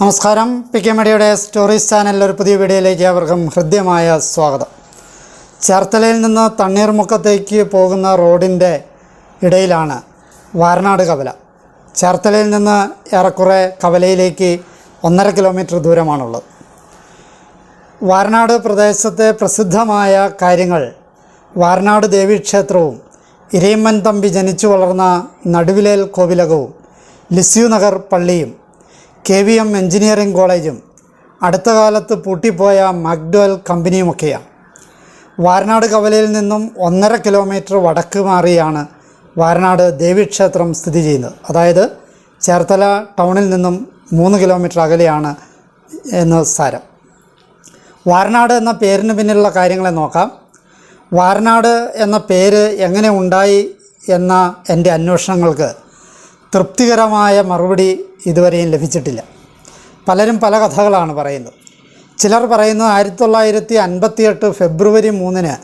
നമസ്കാരം. P K മീഡിയയുടെ stories ചാനലിൽ ഒരു പുതിയ വീഡിയോയിലേക്ക് അവർക്കും ഹൃദ്യമായ സ്വാഗതം. ചേർത്തലയിൽ നിന്ന് തണ്ണീർമുക്കത്തേക്ക് പോകുന്ന റോഡിന്റെ ഇടയിലാണ് വാരനാട് കവല. ചേർത്തലയിൽ നിന്ന് ഏറെക്കുറെ കവലയിലേക്ക് ഒന്നര കിലോമീറ്റർ ദൂരമാണുള്ളത്. വാരനാട് പ്രദേശത്തെ പ്രസിദ്ധമായ കാര്യങ്ങൾ വാരനാട് ദേവീക്ഷേത്രവും ഇരയമ്മൻ തമ്പി ജനിച്ചു വളർന്ന നടുവിലേൽ കോവിലകവും ലിസ്യു നഗർ പള്ളിയും കെ വി എം എഞ്ചിനീയറിംഗ് കോളേജും അടുത്ത കാലത്ത് പൂട്ടിപ്പോയ മക്ഡോൽ കമ്പനിയുമൊക്കെയാണ് വാരനാട് കവലയിൽ നിന്നും ഒന്നര കിലോമീറ്റർ വടക്ക് മാറിയാണ് വാരനാട് ദേവീക്ഷേത്രം സ്ഥിതി ചെയ്യുന്നത്. അതായത് ചേർത്തല ടൗണിൽ നിന്നും മൂന്ന് കിലോമീറ്റർ അകലെയാണ് എന്ന് സാരം. വാരനാട് എന്ന പേരിന് പിന്നിലുള്ള കാര്യങ്ങളെ നോക്കാം. വാരനാട് എന്ന പേര് എങ്ങനെ ഉണ്ടായി എന്ന എന്റെ അന്വേഷണങ്ങൾക്ക് തൃപ്തികരമായ മറുപടി ഇതുവരെയും ലഭിച്ചിട്ടില്ല. പലരും പല കഥകളാണ് പറയുന്നത്. ചിലർ പറയുന്നു ആയിരത്തി തൊള്ളായിരത്തി അൻപത്തിയെട്ട് ഫെബ്രുവരി മൂന്നിന്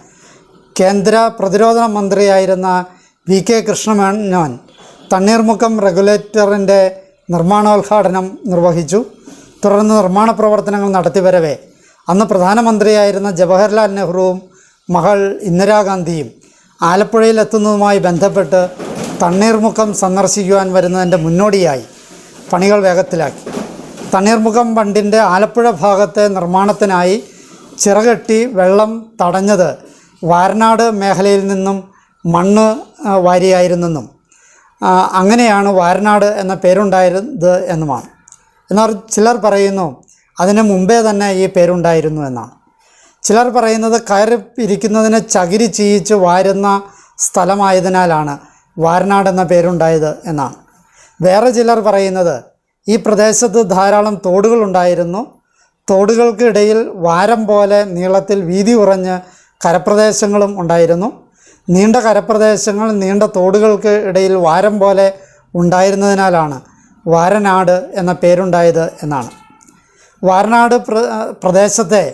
കേന്ദ്ര പ്രതിരോധ മന്ത്രിയായിരുന്ന വി കെ കൃഷ്ണമേനോൻ തണ്ണീർമുക്കം റെഗുലേറ്ററിന്റെ നിർമ്മാണോദ്ഘാടനം നിർവഹിച്ചു. തുടർന്ന് നിർമ്മാണ പ്രവർത്തനങ്ങൾ നടത്തിവരവേ. അന്ന് പ്രധാനമന്ത്രിയായിരുന്ന ജവഹർലാൽ നെഹ്റുവും മകൾ ഇന്ദിരാഗാന്ധിയും ആലപ്പുഴയിലെത്തുന്നതുമായി ബന്ധപ്പെട്ട് തണ്ണീർമുക്കം സന്ദർശിക്കുവാൻ വരുന്നതിന്റെ മുന്നോടിയായി. പണികൾ വേഗത്തിലാക്കി. തണ്ണീർമുഖം ബണ്ടിന്റെ ആലപ്പുഴ ഭാഗത്തെ നിർമ്മാണത്തിനായി ചിറകെട്ടി വെള്ളം തടഞ്ഞത് വാരനാട് മേഖലയിൽ നിന്നും മണ്ണ് വാരിയായിരുന്നെന്നും. അങ്ങനെയാണ് വാരനാട് എന്ന പേരുണ്ടായിരുന്നത് എന്നുമാണ്. എന്നാൽ ചിലർ പറയുന്നു അതിന് മുമ്പേ തന്നെ ഈ പേരുണ്ടായിരുന്നു എന്നാണ്. ചിലർ പറയുന്നത് കയറി ഇരിക്കുന്നതിന് ചകിരി ചീയിച്ച് വാരുന്ന സ്ഥലമായതിനാലാണ് വാരനാട് എന്ന പേരുണ്ടായത് എന്നാണ്. വേറെ ചിലർ പറയുന്നത് ഈ പ്രദേശത്ത് ധാരാളം തോടുകളുണ്ടായിരുന്നു തോടുകൾക്കിടയിൽ വാരം പോലെ നീളത്തിൽ വീതി കുറഞ്ഞ് കരപ്രദേശങ്ങളും ഉണ്ടായിരുന്നു. നീണ്ട കരപ്രദേശങ്ങൾ നീണ്ട തോടുകൾക്ക് ഇടയിൽ വാരം പോലെ ഉണ്ടായിരുന്നതിനാലാണ് വാരനാട് എന്ന പേരുണ്ടായത് എന്നാണ്. വാരനാട് പ്ര പ്രദേശത്തെ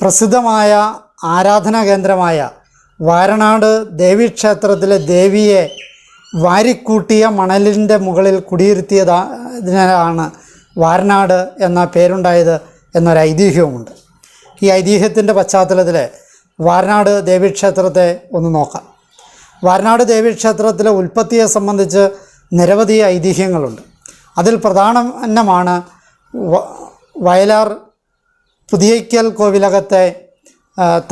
പ്രസിദ്ധമായ ആരാധനാ കേന്ദ്രമായ വാരനാട് ദേവീക്ഷേത്രത്തിലെ ദേവിയെ വാരിക്കൂട്ടിയ മണലിന്റെ മുകളിൽ കുടിയിരുത്തിയതിനാണ് വാരനാട് എന്ന പേരുണ്ടായത് എന്നൊരു ഐതിഹ്യവുമുണ്ട്. ഈ ഐതിഹ്യത്തിന്റെ പശ്ചാത്തലത്തിൽ വാരനാട് ദേവീക്ഷേത്രത്തെ ഒന്ന് നോക്കാം. വാരനാട് ദേവീക്ഷേത്രത്തിലെ ഉൽപ്പത്തിയെ സംബന്ധിച്ച് നിരവധി ഐതിഹ്യങ്ങളുണ്ട്. അതിൽ പ്രധാനമാണ് വയലാർ പുതിയയ്ക്കൽ കോവിലകത്തെ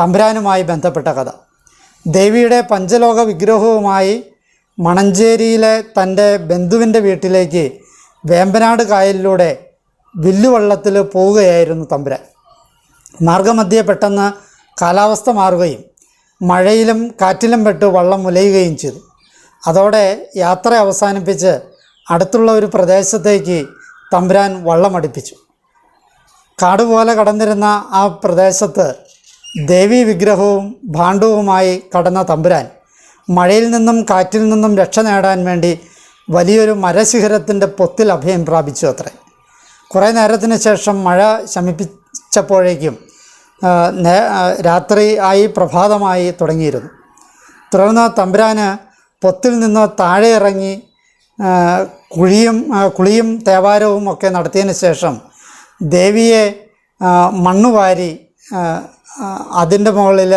തമ്പുരാനുമായി ബന്ധപ്പെട്ട കഥ. ദേവിയുടെ പഞ്ചലോക വിഗ്രഹവുമായി മണഞ്ചേരിയിലെ തന്റെ ബന്ധുവിന്റെ വീട്ടിലേക്ക് വേമ്പനാട് കായലിലൂടെ വില്ലുവള്ളത്തിൽ പോവുകയായിരുന്നു തമ്പുരാൻ. മാർഗമധ്യേ പെട്ടെന്ന് കാലാവസ്ഥ മാറുകയും മഴയിലും കാറ്റിലും പെട്ട് വള്ളം മുലയുകയും ചെയ്തു. അതോടെ യാത്ര അവസാനിപ്പിച്ച് അടുത്തുള്ള ഒരു പ്രദേശത്തേക്ക് തമ്പുരാൻ വള്ളം അടുപ്പിച്ചു കാട് പോലെ കടന്നിരുന്ന ആ പ്രദേശത്ത് ദേവീ വിഗ്രഹവും ഭാണ്ഡവുമായി കടന്ന തമ്പുരാൻ മഴയിൽ നിന്നും കാറ്റിൽ നിന്നും രക്ഷ നേടാൻ വേണ്ടി വലിയൊരു മരശിഖരത്തിന്റെ പൊത്തിൽ അഭയം പ്രാപിച്ചു അത്രേ. കുറേ നേരത്തിന് ശേഷം മഴ ശമിപ്പിച്ചപ്പോഴേക്കും രാത്രി ആയി പ്രഭാതമായി തുടങ്ങിയിരുന്നു. തുടർന്ന് തമ്പുരാന് പൊത്തിൽ നിന്ന് താഴെ ഇറങ്ങി കുഴിയും കുളിയും തേവാരവും ഒക്കെ നടത്തിയതിന് ശേഷം ദേവിയെ മണ്ണുവാരി അതിന്റെ മുകളിൽ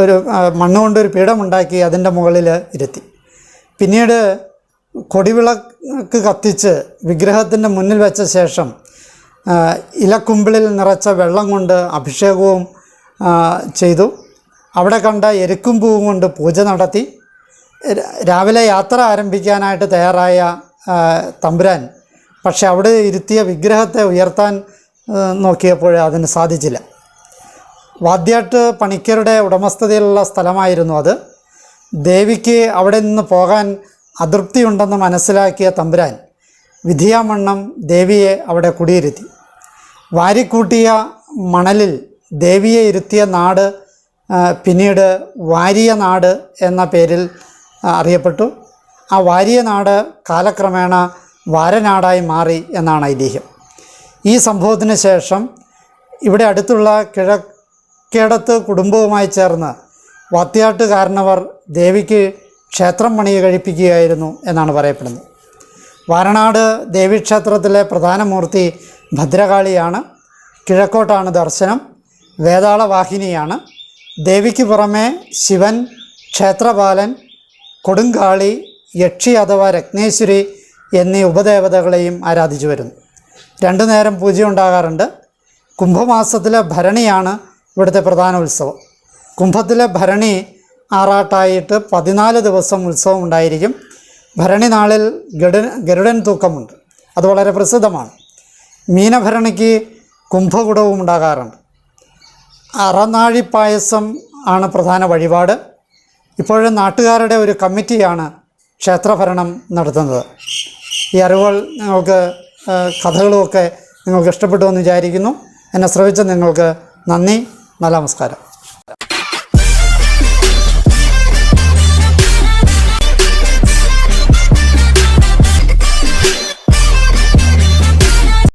ഒരു മണ്ണുകൊണ്ട് ഒരു പീഠമുണ്ടാക്കി അതിന്റെ മുകളിൽ ഇരുത്തി. പിന്നീട് കൊടിവിളക്ക് കത്തിച്ച് വിഗ്രഹത്തിന്റെ മുന്നിൽ വെച്ച ശേഷം ഇലക്കുമ്പിളിൽ നിറച്ച വെള്ളം കൊണ്ട് അഭിഷേകവും ചെയ്തു. അവിടെ കണ്ട എരുക്കും പൂവും കൊണ്ട് പൂജ നടത്തി. രാവിലെ യാത്ര ആരംഭിക്കാനായിട്ട് തയ്യാറായ തമ്പുരാൻ പക്ഷെ അവിടെ ഇരുത്തിയ വിഗ്രഹത്തെ ഉയർത്താൻ നോക്കിയപ്പോൾ അതിന് സാധിച്ചില്ല. വാദ്യാട്ട് പണിക്കരുടെ ഉടമസ്ഥതയിലുള്ള സ്ഥലമായിരുന്നു അത്. ദേവിക്ക് അവിടെ നിന്ന് പോകാൻ അതൃപ്തിയുണ്ടെന്ന് മനസ്സിലാക്കിയ തമ്പുരാൻ വിധിയാമണ്ണം ദേവിയെ അവിടെ കുടിയിരുത്തി. വാരിക്കൂട്ടിയ മണലിൽ ദേവിയെ ഇരുത്തിയ നാട് പിന്നീട് വാരിയ നാട് എന്ന പേരിൽ അറിയപ്പെട്ടു. ആ വാരിയ നാട് കാലക്രമേണ വാരനാടായി മാറി എന്നാണ് ഐതിഹ്യം. ഈ സംഭവത്തിന് ശേഷം ഇവിടെ അടുത്തുള്ള കിഴ കക്കേടത്ത് കുടുംബവുമായി ചേർന്ന് വത്തിയാട്ട് കാരണവർ ദേവിക്ക് ക്ഷേത്രം പണി കഴിപ്പിക്കുകയായിരുന്നു എന്നാണ് പറയപ്പെടുന്നത്. വാരണാട് ദേവീക്ഷേത്രത്തിലെ പ്രധാന മൂർത്തി ഭദ്രകാളിയാണ്. കിഴക്കോട്ടാണ് ദർശനം. വേതാള വാഹിനിയാണ് ദേവിക്ക് പുറമെ ശിവൻ ക്ഷേത്രപാലൻ കൊടുങ്കാളി യക്ഷി അഥവാ രത്നേശ്വരി എന്നീ ഉപദേവതകളെയും ആരാധിച്ചു വരുന്നു. രണ്ടു നേരം പൂജ ഉണ്ടാകാറുണ്ട് കുംഭമാസത്തിലെ ഭരണിയാണ് ഇവിടുത്തെ പ്രധാന ഉത്സവം. കുംഭത്തിലെ ഭരണി ആറാട്ടായിട്ട് പതിനാല് ദിവസം ഉത്സവം ഉണ്ടായിരിക്കും. ഭരണി നാളിൽ ഗഡൻ ഗരുഡൻ തൂക്കമുണ്ട്. അത് വളരെ പ്രസിദ്ധമാണ്. മീനഭരണിക്ക് കുംഭകുടവും ഉണ്ടാകാറുണ്ട്. അറനാഴി പായസം ആണ് പ്രധാന വഴിപാട്. ഇപ്പോഴും നാട്ടുകാരുടെ ഒരു കമ്മിറ്റിയാണ് ക്ഷേത്രഭരണം നടത്തുന്നത്. ഈ അറിവുകൾ നിങ്ങൾക്ക് കഥകളുമൊക്കെ നിങ്ങൾക്ക് ഇഷ്ടപ്പെട്ടു എന്ന് വിചാരിക്കുന്നു. എന്നെ ശ്രവിച്ച നിങ്ങൾക്ക് നന്ദി. നമസ്കാരം.